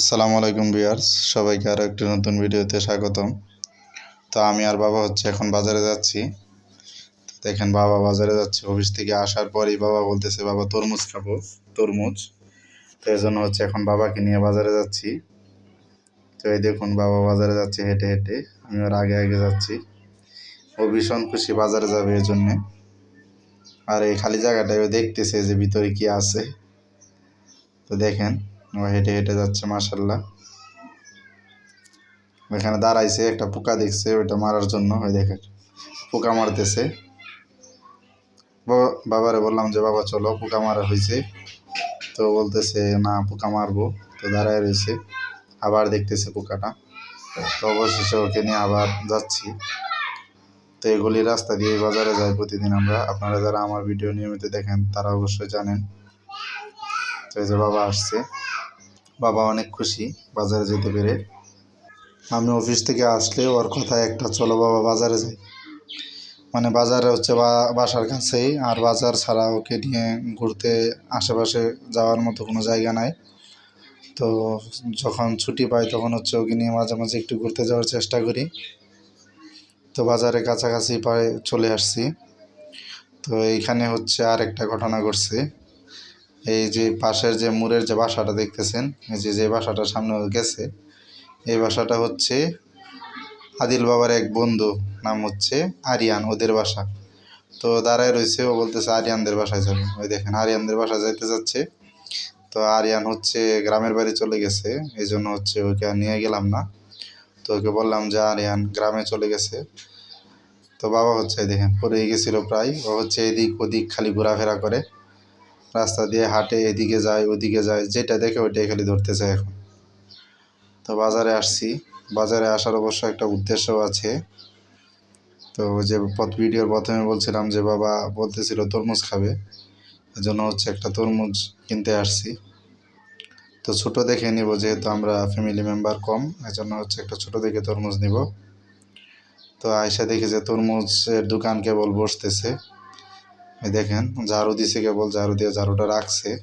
আসসালামু আলাইকুম বিয়ার্স সবাইকে আরও একটি নতুন ভিডিওতে স্বাগতম। তো আমি আর বাবা হচ্ছে এখন বাজারে যাচ্ছি। দেখেন বাবা বাজারে যাচ্ছে, অফিস থেকে আসার পরেই বাবা বলতেছে, বাবা, তরমুজ খাব, তরমুজ। তো এই জন্য হচ্ছে এখন বাবাকে নিয়ে বাজারে যাচ্ছি। তো এই দেখুন, বাবা বাজারে যাচ্ছে হেঁটে হেঁটে, আমি ওর আগে আগে যাচ্ছি। ও ভীষণ খুশি বাজারে যাবে এই জন্যে। আর এই খালি জায়গাটায় দেখতেছে যে ভিতরে কি আছে। তো দেখেন ও হেঁটে হেঁটে যাচ্ছে মাসাল্লাহ ওইখানে দাঁড়াইছে, একটা পোকা দেখছে, ওইটা মারার জন্য, ওই দেখে পোকা মারতেছে। বাবারে বললাম যে, বাবা, চলো, পোকা মারা হয়েছে তো বলতেছে, না, পোকা মারবো। তো দাঁড়ায় রয়েছে, আবার দেখতেছে পোকাটা। তো অবশেষে ওকে নিয়ে আবার যাচ্ছি। তো এগুলি রাস্তা দিয়ে বাজারে যাই প্রতিদিন আমরা। আপনারা যারা আমার ভিডিও নিয়মিত দেখেন, তারা অবশ্যই জানেন। তো এই যে বাবা আসছে। বাবা অনেক খুশি, বাজারে যেতে পেরে। আমি অফিস থেকে আসলে ওর কথায় একটা, চলো বাবা বাজারে যাই। মানে বাজারে হচ্ছে বাসার কাছেই, আর বাজার ছাড়া ওকে নিয়ে ঘুরতে আশেপাশে যাওয়ার মতো কোনো জায়গা নাই। তো যখন ছুটি পাই তখন হচ্ছে ওকে নিয়ে মাঝে মাঝে একটু ঘুরতে যাওয়ার চেষ্টা করি। তো বাজারে কাছাকাছি প্রায় চলে আসছি। তো এইখানে হচ্ছে আর একটা ঘটনা ঘটছে। এই যে পাশের যে মুরের যে বাসাটা দেখতেছেন, এই যে যে বাসাটার সামনে গেছে, এই বাসাটা হচ্ছে আদিল বাবার এক বন্ধু, নাম হচ্ছে আরিয়ান, ওদের বাসা। তো দাঁড়ায় রয়েছে, ও বলতেছে আরিয়ানদের বাসায় যাবে। ওই দেখেন, আরিয়ানদের বাসায় যাইতে যাচ্ছে। তো আরিয়ান হচ্ছে গ্রামের বাড়ি চলে গেছে, এই জন্য হচ্ছে ওকে আর নিয়ে গেলাম না। তো ওকে বললাম যে, আরিয়ান গ্রামে চলে গেছে। তো বাবা হচ্ছে, দেখেন, পড়ে গেছিল প্রায়। ও হচ্ছে এদিক ওদিক খালি ঘোরাফেরা করে। রাস্তা দিয়ে হাঁটে, এদিকে যায়, ওদিকে যায়, যেটা দেখে ওইটাই খালি ধরতে চায় এখন। তো বাজারে আসছি। বাজারে আসার অবশ্য একটা উদ্দেশ্য আছে। তো যে পথ ভিডিওর প্রথমে বলছিলাম যে বাবা বলতেছিল তরমুজ খাবে। এজন্য হচ্ছে একটা তরমুজ কিনতে আসছি। তো ছোট দেখে নিব, যেহেতু আমরা ফ্যামিলি মেম্বার কম, এজন্য হচ্ছে একটা ছোট দেখে তরমুজ নিব। তো আয়সা দেখি যে তরমুজের দোকান কেবল বসতেছে। দেখেন, ঝাড়ু দিছে কেবল, ঝাড়ু দিয়ে ঝাড়ুটা রাখছে।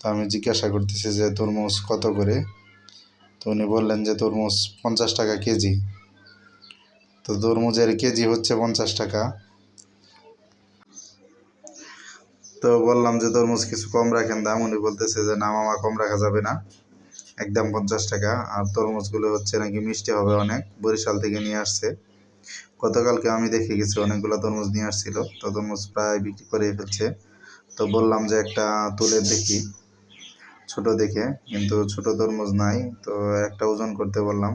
তো আমি জিজ্ঞাসা করতেছি যে, তরমুজ কত করে? তো উনি বললেন যে, তরমুজ পঞ্চাশ টাকা কেজি। তো তরমুজের কেজি হচ্ছে পঞ্চাশ টাকা। তো বললাম যে, তরমুজ কিছু কম রাখেন দাম। উনি বলতেছে যে, না মামা, কম রাখা যাবে না। একদম পঞ্চাশ টাকা। আর তরমুজগুলো হচ্ছে নাকি মিষ্টি হবে অনেক। বরিশাল থেকে নিয়ে আসছে। গতকালকে আমি দেখে গেছি, অনেকগুলো তরমুজ নিয়ে আসছিল। তো তরমুজ প্রায় বিক্রি করে ফেলছে। তো বললাম যে একটা তুলে দেখি, ছোট দেখে, কিন্তু ছোট তরমুজ নাই। তো একটা ওজন করতে বললাম।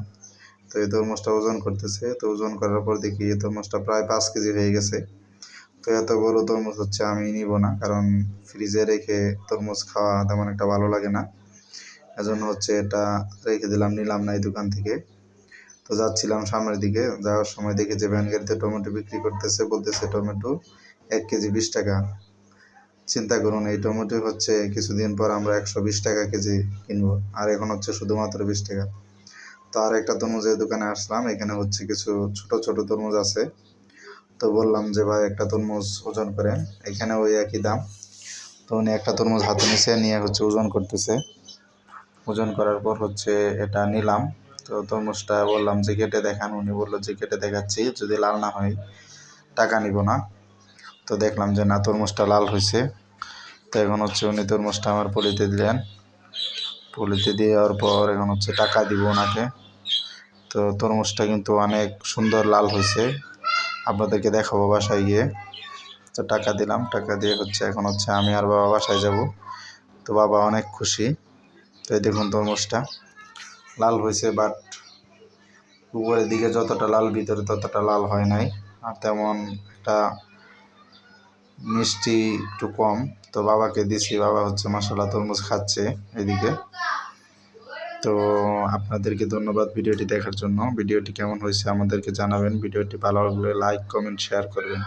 তো এই তরমুজটা ওজন করতেছে। তো ওজন করার পর দেখি এই তরমুজটা প্রায় পাঁচ কেজি হয়ে গেছে। তো এত বড় তরমুজ হচ্ছে আমি নিব না, কারণ ফ্রিজে রেখে তরমুজ খাওয়া তেমন একটা ভালো লাগে না। এজন্য হচ্ছে এটা রেখে দিলাম, নিলাম না এই দোকান থেকে। তো যাচ্ছিলাম সামনের দিকে। যাওয়ার সময় দেখি যে ভ্যান গাড়িতে টমেটো বিক্রি করতেছে, বলতেছে টমেটো এক কেজি বিশ টাকা। চিন্তা করুন, এই টমেটো হচ্ছে কিছুদিন পর আমরা একশো বিশ টাকা কেজি কিনবো, আর এখন হচ্ছে শুধুমাত্র বিশ টাকা। তো আর একটা তরমুজের দোকানে আসলাম, এখানে হচ্ছে কিছু ছোট ছোট তরমুজ আছে। তো বললাম যে, ভাই, একটা তরমুজ ওজন করেন। এখানে ওই একই দাম। তো উনি একটা তরমুজ হাতে নিচে নিয়ে হচ্ছে ওজন করতেছে। ওজন করার পর হচ্ছে এটা নিলাম। তো তরমুজটা বললাম যে কেটে দেখান, উনি বলল যে কেটে দেখাচ্ছি, যদি লাল না হয় টাকা নিব না। তো দেখলাম যে না, তরমুজটা লাল হয়েছে তো এখন হচ্ছে উনি তরমুজটা আমার পলিতে দিলেন। পলিতে দেওয়ার পর এখন হচ্ছে টাকা দিব ওনাকে। তো তরমুজটা কিন্তু অনেক সুন্দর লাল হয়েছে আপনাদেরকে দেখাবো বাসায় গিয়ে। তো টাকা দিলাম, টাকা দিয়ে হচ্ছে এখন হচ্ছে আমি আর বাবা বাসায় যাব। তো বাবা অনেক খুশি। তো এই দেখুন তরমুজটা। লাল হয়েছে বাট উপরের দিকে যতটা লাল, ভিতরে ততটা লাল হয় নাই। আর তেমন একটা মিষ্টি একটু কম। তো বাবাকে দিছি, বাবা হচ্ছে মশলা তরমুজ খাচ্ছে এদিকে। তো আপনাদেরকে ধন্যবাদ ভিডিওটি দেখার জন্য। ভিডিওটি কেমন হয়েছে আমাদেরকে জানাবেন। ভিডিওটি ভালো লাগলে লাইক কমেন্ট শেয়ার করবেন।